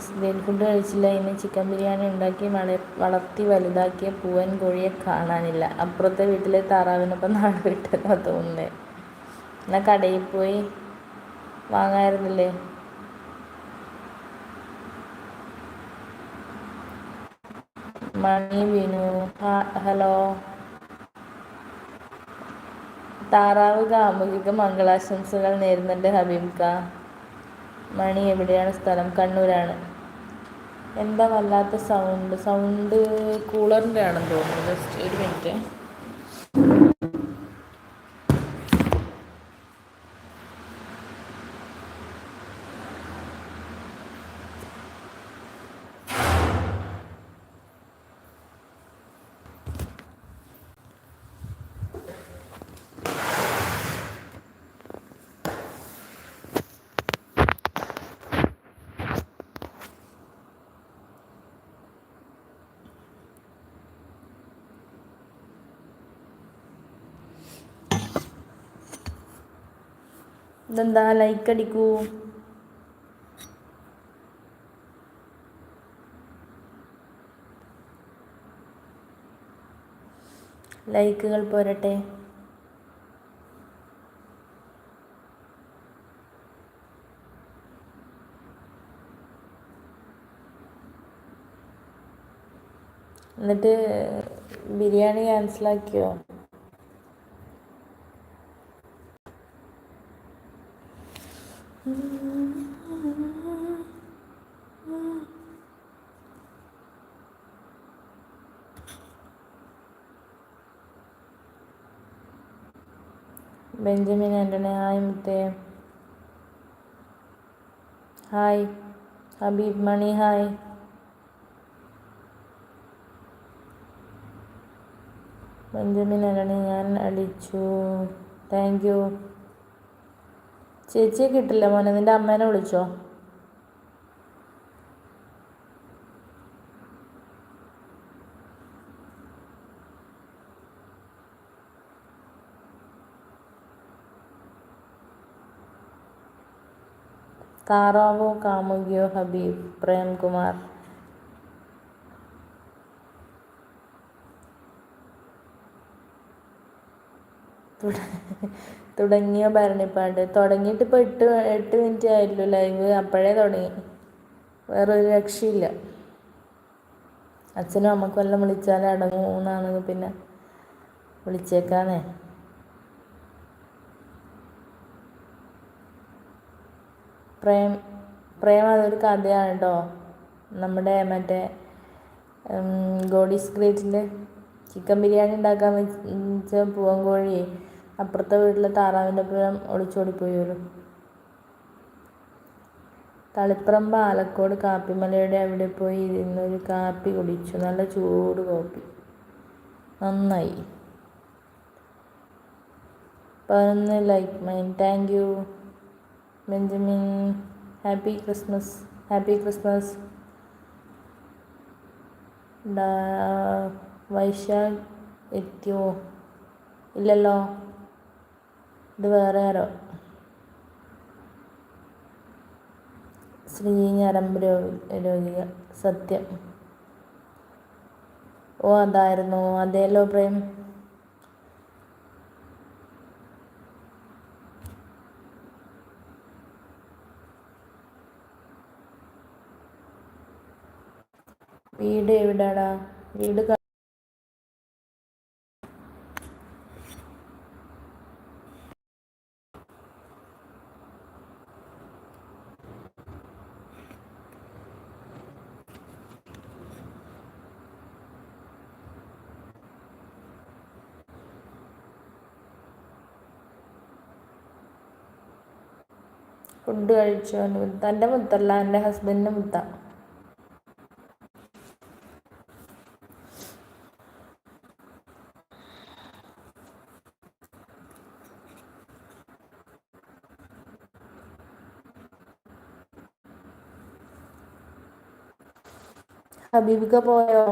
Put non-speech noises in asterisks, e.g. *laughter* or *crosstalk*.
Nice well food കഴിച്ചില്ല ഇന്ന് chicken biryani ഉണ്ടാക്കി വള വളർത്തി വലുതാക്കിയ പൂവൻ കോഴിയെ കാണാനില്ല. അപ്പുറത്തെ വീട്ടിലെ താറാവിനൊപ്പം നാട് വിട്ടെന്നാ തോന്നുന്നത് എന്നാൽ കടയിൽ പോയി വാങ്ങായിരുന്നില്ലേ? മണി വിനു. ഹലോ. താറാവ് കാമുകിക്ക് മംഗളാശംസകൾ നേരുന്നുണ്ട് ഹബീബ്ക്ക. മണി എവിടെയാണ്? സ്ഥലം കണ്ണൂരാണ്. എന്താ വല്ലാത്ത സൗണ്ട് സൗണ്ട് കൂളറിന്റെ ആണെന്ന് തോന്നുന്നു. ജസ്റ്റ് ഒരു മിനിറ്റ് ഇതെന്താ? ലൈക്ക് അടിക്കൂ. ലൈക്കുകൾ പോരട്ടെ. എന്നിട്ട് ബിരിയാണി ക്യാൻസലാക്കിയോ ബെഞ്ചമിൻ ആന്റണി ഹായ് മുത്തേ. Hi. Habeeb Mani hi. Benjamin Antony ഞാൻ അടിച്ചു. Thank you. ചേച്ചിയെ കിട്ടില്ല മോനെ നിന്റെ അമ്മേനെ വിളിച്ചോ? താറാവോ കാമുകിയോ ഹബീബ് പ്രേംകുമാർ. *laughs* തുടങ്ങിയ ഭരണിപ്പാട്ട് തുടങ്ങിയിട്ട് ഇപ്പോൾ എട്ട് എട്ട് മിനിറ്റ് ആയല്ലോ ലൈവ് അപ്പോഴേ തുടങ്ങി. വേറൊരു രക്ഷയില്ല. അച്ഛനും അമ്മക്കും എല്ലാം വിളിച്ചാൽ അടങ്ങൂന്നാണ് പിന്നെ വിളിച്ചേക്കാന്നേ. പ്രേം പ്രേം അതൊരു കഥയാണ് കേട്ടോ നമ്മുടെ മറ്റേ ഗോഡീസ് ഗ്രേറ്റിന്റെ ചിക്കൻ ബിരിയാണി ഉണ്ടാക്കാൻ വെച്ച പൂവൻകോഴി അപ്പുറത്തെ വീട്ടിലെ താറാവിന്റെ ഒപ്പം ഒളിച്ചോടിപ്പോയൊരു തളിപ്പറമ്പ് ആലക്കോട് കാപ്പിമലയുടെ അവിടെ പോയി ഇരുന്നൊരു കാപ്പി കുടിച്ചു. നല്ല ചൂട് കോപ്പി. നന്നായി. പതിനൊന്ന് like mine thank you Benjamin happy Christmas happy Christmas Vaishakh എത്തിയോ? ഇല്ലല്ലോ. ഇത് വേറെ ആരോ? ശ്രീ ഞരമ്പ് രോഗിക സത്യം. ഓ അതായിരുന്നു. അതേലോ പ്രേം. വീട് എവിടാടാ? വീട് ഫുഡ് കഴിച്ചോ തന്റെ മുത്തല്ല എന്റെ ഹസ്ബൻഡിന്റെ മുത്ത. ഹബീബിക്ക പോയോ?